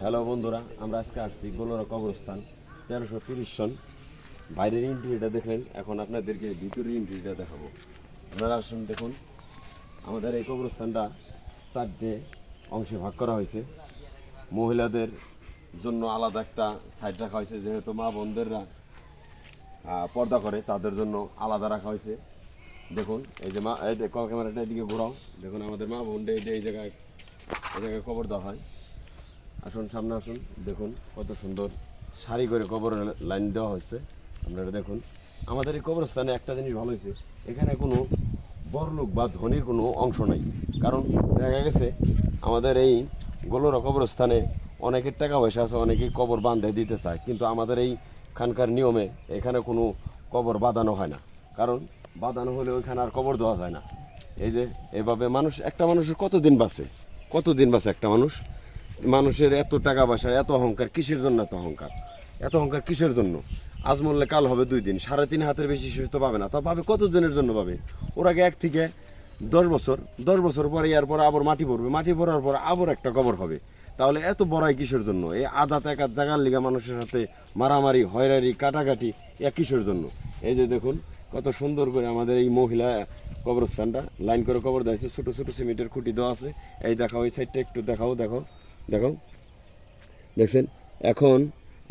Hello বন্ধুরা, আমরা আজকে আসছি গোলরা কবরস্থান, তেরোশো তিরিশ সন বাইরের ইন্ট্রিটা দেখলেন, এখন আপনাদেরকে ভিতরের ইন্ট্রিটা দেখাবো। আপনারা আসুন, দেখুন, আমাদের এই কবরস্থানটা চারটে অংশে ভাগ করা হয়েছে। মহিলাদের জন্য আলাদা একটা সাইড রাখা হয়েছে, যেহেতু মা বোনদেররা পর্দা করে, তাদের জন্য আলাদা রাখা হয়েছে। দেখুন, এই যে মা, এই যে ক- ক্যামেরাটা এদিকে ঘোরাও। দেখুন, আমাদের মা বোনদের এই যে এই জায়গায় এই জায়গায় কবর দেওয়া হয়। আসুন, সামনে আসুন, দেখুন কত সুন্দর সারি করে কবর লাইন দেওয়া হয়েছে। আপনারা দেখুন, আমাদের এই কবরস্থানে একটা জিনিস ভালো হয়েছে, এখানে কোনো বড়লোক বা ধনির কোনো অংশ নাই। কারণ দেখা গেছে, আমাদের এই গোলরা কবরস্থানে অনেকের টাকা পয়সা আছে অনেকেই কবর বাঁধে দিতে চায়, কিন্তু আমাদের এই খানকার নিয়মে এখানে কোনো কবর বাঁধানো হয় না। কারণ বাঁধানো হলে ওইখানে আর কবর দেওয়া যায় না। এই যে, এভাবে মানুষ, একটা মানুষের কতদিন বাঁচে? কতদিন বাঁচে একটা মানুষ? মানুষের এত টাকা পয়সা, এত অহংকার, কিসের জন্য এত অহংকার? এত অহংকার কিসের জন্য? আজ মরলে কাল হবে দুই দিন, সাড়ে তিন হাতের বেশি সুস্থ পাবে না। তা পাবে কত দিনের জন্য পাবে? ওর আগে এক থেকে দশ বছর? দশ বছর পরে ইয়ার পর আবার মাটি পড়বে। মাটি পড়ার পর আবার একটা কবর হবে। তাহলে এত বড়াই কিসের জন্য? এই আধা টাকা জাগার লিগা মানুষের সাথে মারামারি হয়রারি কাটাকাটি এক কিসের জন্য? এই যে দেখুন, কত সুন্দর করে আমাদের এই মহিলা কবরস্থানটা, লাইন করে কবর দেওয়া ছোটো ছোটো সিমেন্টের খুঁটি দেওয়া আছে। এই দেখাও, এই সাইডটা একটু দেখাও, দেখো। দেখো। দেখছেন? এখন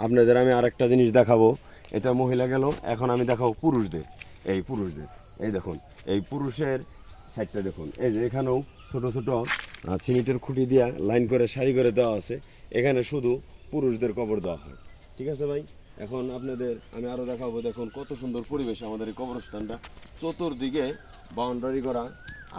আপনাদের আমি আরেকটা জিনিস দেখাবো। এটা মহিলা গেল, এখন আমি দেখাবো পুরুষদের। এই পুরুষদের, এই দেখুন, এই পুরুষের সাইডটা দেখুন। এই যে এখানেও ছোট ছোট সিমেন্টের খুঁটি দিয়া লাইন করে, সারি করে দেওয়া আছে। এখানে শুধু পুরুষদের কবর দেওয়া হয়। ঠিক আছে ভাই? এখন আপনাদের আমি আরও দেখাবো, দেখুন কত সুন্দর পরিবেশ আমাদের এই কবরস্থানটা। চতুর্দিকে বাউন্ডারি করা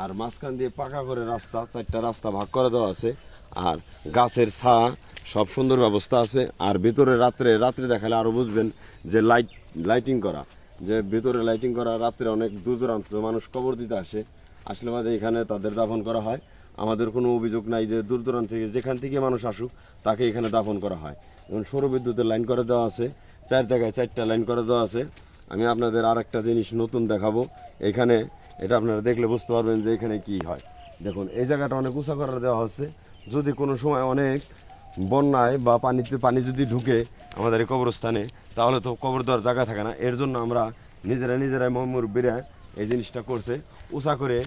আর মাঝখান দিয়ে পাকা করে রাস্তা, চারটা রাস্তা ভাগ করে দেওয়া আছে। আর গাছের ছা, সব সুন্দর ব্যবস্থা আছে। আর ভেতরে রাত্রে রাত্রে দেখালে আরও বুঝবেন যে লাইট লাইটিং করা। যে ভেতরে লাইটিং করা, রাত্রে অনেক দূর দূরান্ত মানুষ কবর দিতে আসে। আসলে বাদে এখানে তাদের দাফন করা হয়। আমাদের কোনো অভিযোগ নাই যে দূর দূরান্ত থেকে, যেখান থেকে মানুষ আসুক, তাকে এখানে দাফন করা হয়। এবং সৌর বিদ্যুতের লাইন করে দেওয়া আছে। চার জায়গায় চারটা লাইন করে দেওয়া আছে। আমি আপনাদের আর একটা জিনিস নতুন দেখাবো। এখানে, এটা আপনারা দেখলে বুঝতে পারবেন যে এখানে কি হয়। দেখুন, এই জায়গাটা অনেক উঁচা করে দেওয়া হচ্ছে। যদি কোনো সময় অনেক বন্যায় বা পানিতে পানি যদি ঢুকে আমাদের এই কবরস্থানে, তাহলে তো কবর দেওয়ার জায়গা থাকে না। এর জন্য আমরা নিজেরা নিজেরাই মুরব্বীরা এই জিনিসটা করছে। উঁচা করে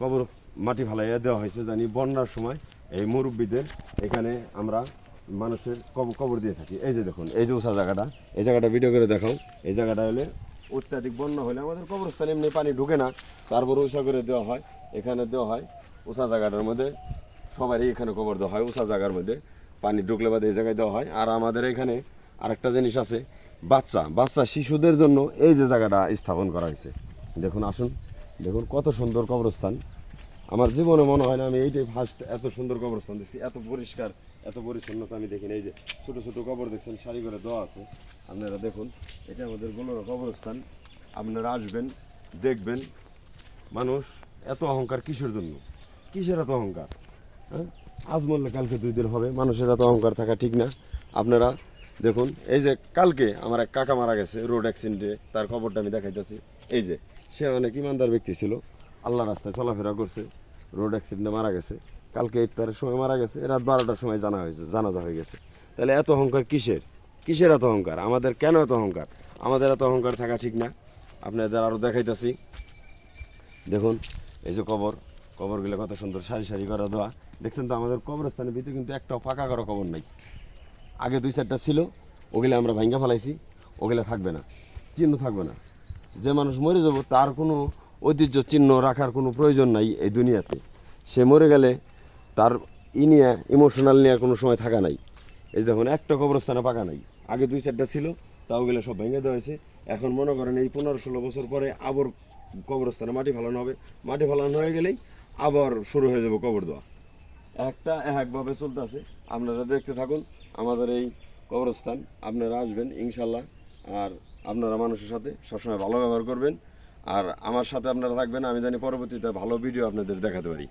কবর মাটি ফালাইয়া দেওয়া হয়েছে, জানি বন্যার সময় এই মুরব্বীদের এখানে আমরা মানুষের কবর কবর দিয়ে থাকি। এই যে দেখুন, এই যে উঁচা জায়গাটা, এই জায়গাটা ভিডিও করে দেখাও। এই জায়গাটা হলে অত্যাধিক বন্যা হলে আমাদের কবরস্থানে এমনি পানি ঢুকে না। তারপর উঁচা করে দেওয়া হয়, এখানে দেওয়া হয়। উঁচা জায়গাটার মধ্যে সবারই এখানে কবর দেওয়া হয়, উঁচা জায়গার মধ্যে। পানি ঢুকলে বাদে এই জায়গায় দেওয়া হয়। আর আমাদের এখানে আরেকটা জিনিস আছে, বাচ্চা। বাচ্চা শিশুদের জন্য এই যে জায়গাটা স্থাপন করা হয়েছে। দেখুন, আসুন। দেখুন, কত সুন্দর কবরস্থান। আমার জীবনে মনে হয় না আমি এইটাই ফার্স্ট এত সুন্দর কবরস্থান দেখছি। এত পরিষ্কার, এত পরিচ্ছন্নতা আমি দেখিনি এই যে ছোট ছোট কবর দেখছেন, সারি করে দেওয়া আছে। আপনারা দেখুন, এটা আমাদের গোলরা কবরস্থান। আপনারা আসবেন, দেখবেন। মানুষ এত অহংকার কিসের জন্য? কিসের এত অহংকার? হ্যাঁ আজ মরলে কালকে দুই দিন হবে। মানুষের এত অহংকার থাকা ঠিক না। আপনারা দেখুন, এই যে কালকে আমার এক কাকা মারা গেছে রোড অ্যাক্সিডেন্টে, তার খবরটা আমি দেখাইতেছি। এই যে, সে অনেক ইমানদার ব্যক্তি ছিল আল্লাহ রাস্তায় চলাফেরা করছে, রোড অ্যাক্সিডেন্টে মারা গেছে। কালকে ইফতারের সময় মারা গেছে, রাত বারোটার সময় জানা হয়েছে, জানাজা হয়ে গেছে। তাহলে এত অহংকার কিসের? কিসের এত অহংকার? আমাদের কেন এত অহংকার? আমাদের এত অহংকার থাকা ঠিক না? আপনাদের আরও দেখাইতেছি। দেখুন, এই যে কবর কবরগুলো কত সুন্দর সারি সারি করা দেওয়া। দেখছেন তো আমাদের কবরস্থানের ভিতরে কিন্তু একটাও পাকা করা কবর নাই। আগে দুই চারটা ছিল, ওগুলো আমরা ভাঙ্গা ফেলাইছি, ওগুলো থাকবে না, চিহ্ন থাকবে না। যে মানুষ মরে যাব, তার কোনো ঐতিহ্য চিহ্ন রাখার কোনো প্রয়োজন নাই এই দুনিয়াতে। সে মরে গেলে তার ই নিয়ে ইমোশনাল নিয়ে কোনো সময় থাকা নাই। এই দেখুন, একটা কবরস্থানে পাকা নাই। আগে দুই চারটা ছিল, তা ওগুলো সব ভেঙে দেওয়া হয়েছে। এখন মনে করেন এই পনেরো ষোলো বছর পরে আবার কবরস্থানে মাটি ফেলানো হবে। মাটি ফেলানো হয়ে গেলেই আবার শুরু হয়ে যাবে কবর দেওয়া। একটা একভাবে চলতেছে। আপনারা দেখতে থাকুন, আমাদের এই কবরস্থান। আপনারা আসবেন, ইনশাল্লাহ। আর আপনারা মানুষের সাথে সবসময় ভালো ব্যবহার করবেন। আর আমার সাথে আপনারা থাকবেন, আমি জানি পরবর্তীতে ভালো ভিডিও আপনাদের দেখাতে পারি।